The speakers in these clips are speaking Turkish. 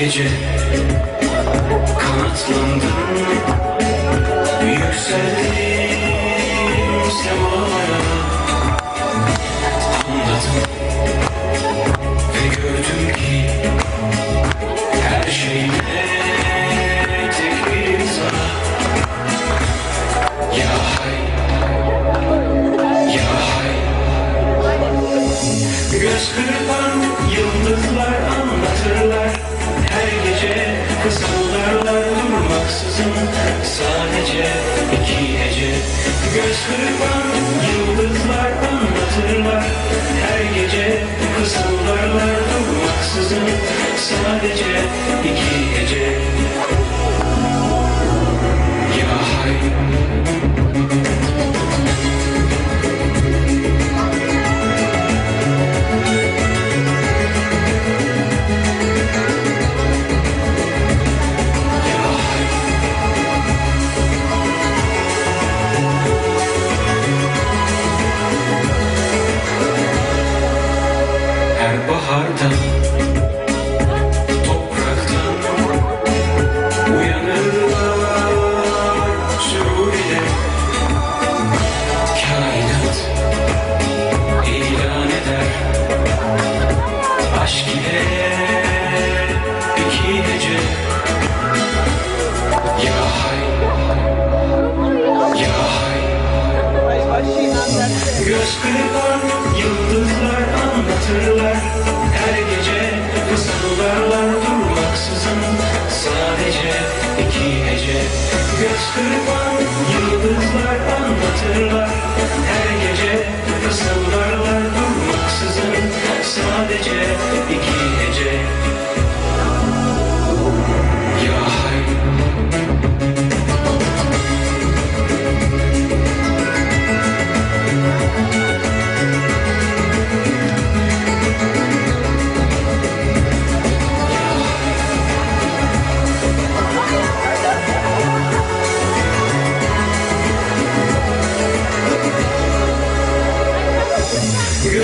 Gece. Kanatlandım. Yükseldim semalara Anladım. Ve gördüm ki Her şeyde tek bir insan. Ya hay, ya hay. Göz kırpan yıldızlar anlatırlar Sadece iki hece Göz kırpan bahardan. Kırpan yıldızlar anlatırlar. Her gece fısıldarlar durmaksızın Sadece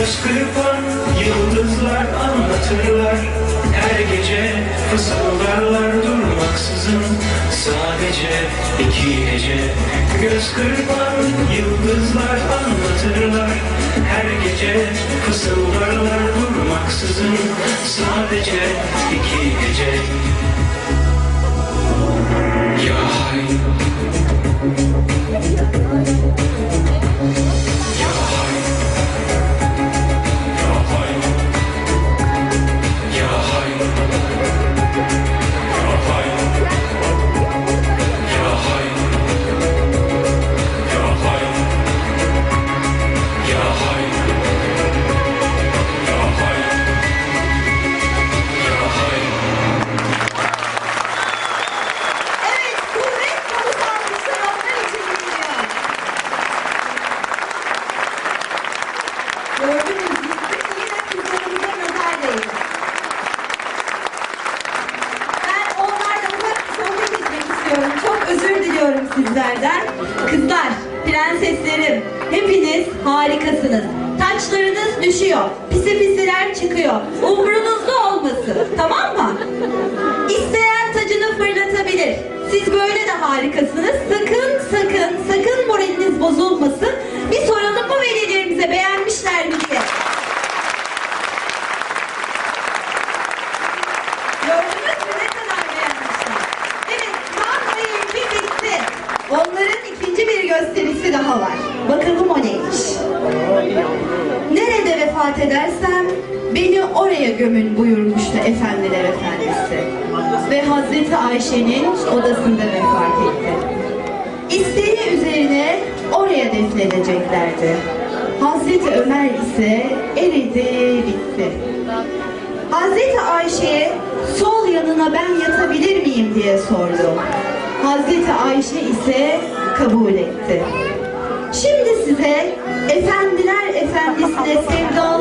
kırpan yıldızlar anlatırlar. Her gece fısıldarlar durmaksızın. Sadece iki hece Göz kırpan yıldızlar anlatırlar. Her gece fısıldarlar durmaksızın. Sadece iki hece Gördünüz mü? Yine kızlarımıza nazar değdi. Ben onlarla ufak bir sohbet etmek istiyorum. Çok özür diliyorum sizlerden. Kızlar, prenseslerim, hepiniz harikasınız. Taçlarınız düşüyor. Pisi pisiler çıkıyor. Umrunuzda olmasın. Tamam mı? İsteyen tacını fırlatabilir. Siz böyle de harikasınız. Sakın sakın sakın moraliniz bozulmasın. Bir soralım mı velilerimize beğenmişler mi diye. Gördünüz mü ne kadar beğenmişler. Evet tam ayı iki bitti. Onların ikinci bir gösterisi daha var. Bakalım o neymiş. Nerede vefat edersem beni oraya gömün buyurmuştu Efendiler Efendisi. Ve Hazreti Ayşe'nin odasında vefat etti. İsteği üzerine oraya defnedeceklerdi. Hazreti Ömer ise eridi bitti. Hazreti Ayşe'ye sol yanına ben yatabilir miyim diye sordu. Hazreti Ayşe ise kabul etti. Şimdi size efendiler efendisine sevdalı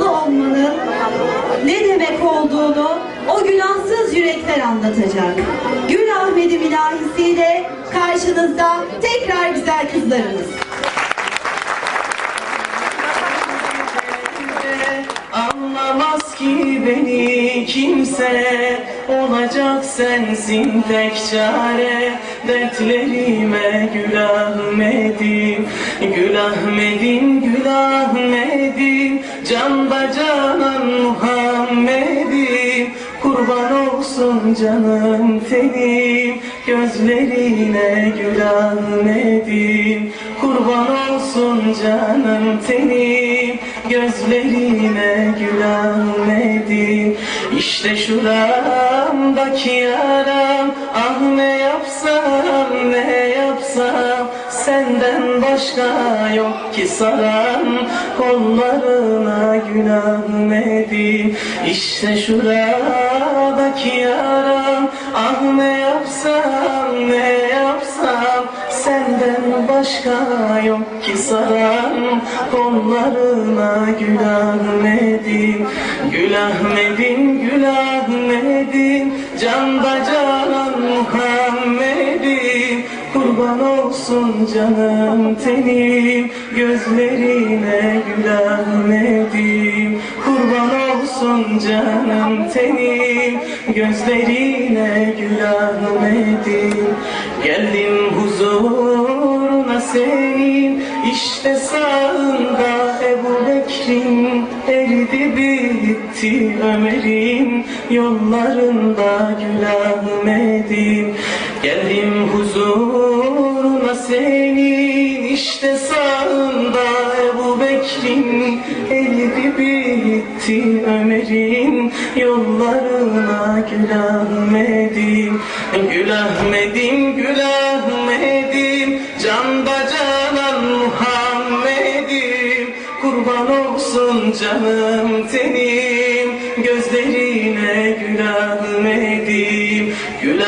ne demek olduğunu o günahsız yürekler anlatacak. Gül Ahmet'im ilahisiyle karşınızda tekrar güzel kızlarımız. Anlamaz ki beni kimse Olacak sensin tek çare Dertlerime gül Ahmet'im Gül Ahmet'im, canım tenim Gözlerine gül Ahmet'im Kurban olsun canım tenim Gözlerine gül Ahmet'im İşte şuramdaki yaram Ah ne yapsam ne yapsam Senden başka yok ki saran. Kollarına gül Ahmet'im İşte şuradaki yaram. Ah ne yapsam ne yapsam? Senden başka yok ki saran. Kollarına gül Ahmet'im Gül Ahmet'im, gül Ahmet'im Canda canan Muhammed'im Kurban olsun canım tenim Gözlerine gül Ahmet'im Kurban olsun canım tenim Gözlerine gül Ahmet'im Geldim huzuruna senin İşte sağında Ebu Bekir'in Eridi bitti Ömer'in. Yollarında gül Ahmet'im Geldim huzuruna senin işte sağında Ebu Bekir'in Eridi bitti Ömer'in Yollarına gül Ahmet'im Gül Ahmet'im, gül Ahmet'im Canda canan Muhammed'im. Kurban olsun canım tenim